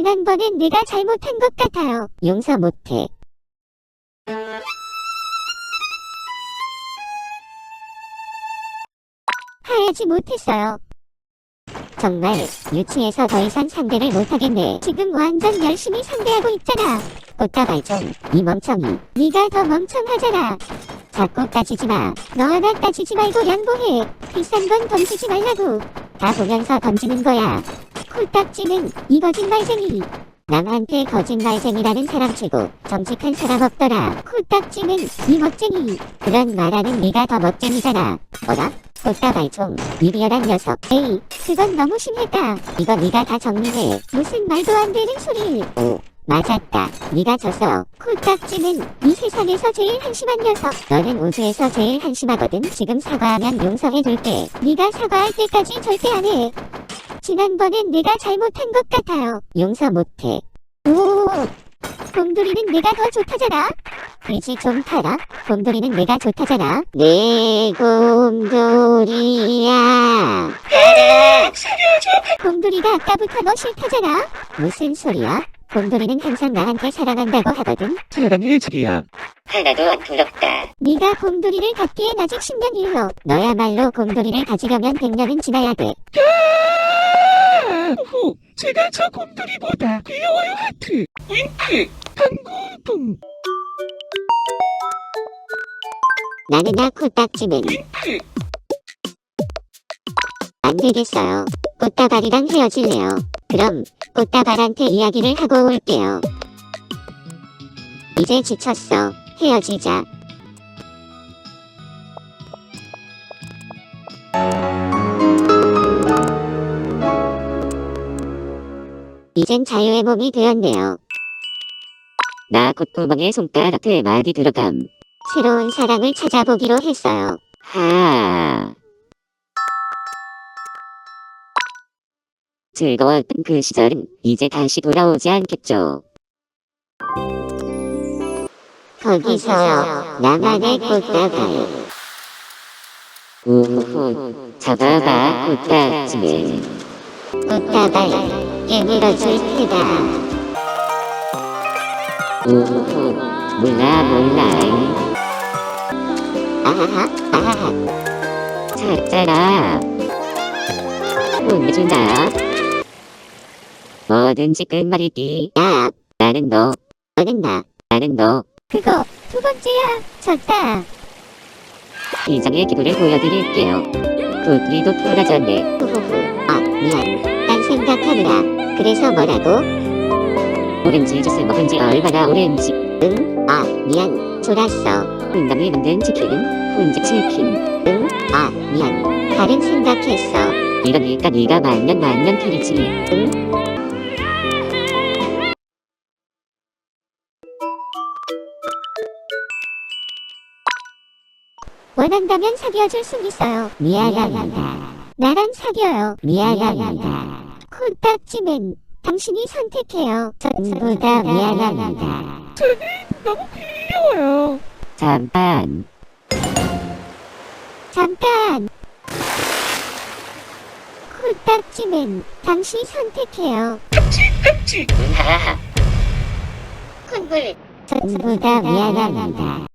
지난번엔 내가 잘못한 것 같아요. 용서 못해. 하야지 못했어요. 정말 유치해서 더 이상 상대를 못하겠네. 지금 완전 열심히 상대하고 있잖아. 꽃다발 좀, 이 멍청이. 네가 더 멍청하잖아. 자꾸 따지지 마. 너 하나 따지지 말고 양보해. 비싼 건 던지지 말라고. 다 보면서 던지는 거야. 콜딱지는 이 거짓말쟁이. 남한테 거짓말쟁이라는 사람 치고 정직한 사람 없더라. 콜딱지는 이 멋쟁이. 그런 말하는 네가 더 멋쟁이잖아. 뭐라? 꽃다발총, 미비열한 녀석. 에이, 그건 너무 심했다. 이거 네가 다 정리해. 무슨 말도 안 되는 소리. 오, 맞았다. 네가 졌어. 콜딱지는 이 세상에서 제일 한심한 녀석. 너는 우주에서 제일 한심하거든. 지금 사과하면 용서해줄게. 네가 사과할 때까지 절대 안 해. 지난번엔 내가 잘못한 것 같아요. 용서 못해. 오, 곰돌이는 내가 더 좋다잖아. 돼지 좀 타라. 곰돌이는 내가 좋다잖아. 내 곰돌이야. 곰돌이가 아까부터 너 싫다잖아. 무슨 소리야? 곰돌이는 항상 나한테 사랑한다고 하거든. 사랑해 자기야 하나도 안 부럽다. 네가 곰돌이를 갖기엔 아직 10년 일로. 너야말로 곰돌이를 가지려면 100년은 지나야 돼. 후 제가 저 곰돌이보다 귀여워요 하트 윙크 당구붕 나는야 코딱지맨. 윙크 안 되겠어요. 꽃다발이랑 헤어질래요. 그럼 꽃다발한테 이야기를 하고 올게요. 이제 지쳤어. 헤어지자. 이젠 자유의 몸이 되었네요. 나 콧구멍에 손가락에 많이 들어감. 새로운 사랑을 찾아보기로 했어요. 하. 즐거웠던 그 시절은 이제 다시 돌아오지 않겠죠. 거기서요. 나만의 꽃다발. 우후. 잡아봐 꽃딱지는. 꽃다발 깨물어 줄 테다. 우후. 몰라 몰라. 아하하. 찾잖아. 혼내준다. 뭐든지 끝말잇기. 야 나는 너. 너는 나. 나는 너. 그거 두 번째야. 졌다. 이장의 기부를 보여드릴게요. 굿리도 돌아졌네. 후후후. 아 미안. 딴 생각하느라. 그래서 뭐라고? 오렌지 주스 먹은 지 얼마나 오렌지. 응? 아 미안. 졸았어. 분당이 만든 치킨은 훈지 치킨. 응? 아 미안. 다른 생각했어. 이러니까 네가 만년 만년 필이지. 응? 원한다면 사귀어줄 순 있어요. 미안합니다. 나랑 사귀어요. 미안합니다. 콘딱지맨, 당신이 선택해요. 전부 다 미안합니다. 너무 귀여워요 잠깐. 잠깐! 콘딱지맨, 당신 선택해요. 깜찍 하하하. 콘불, 전부 다 미안합니다.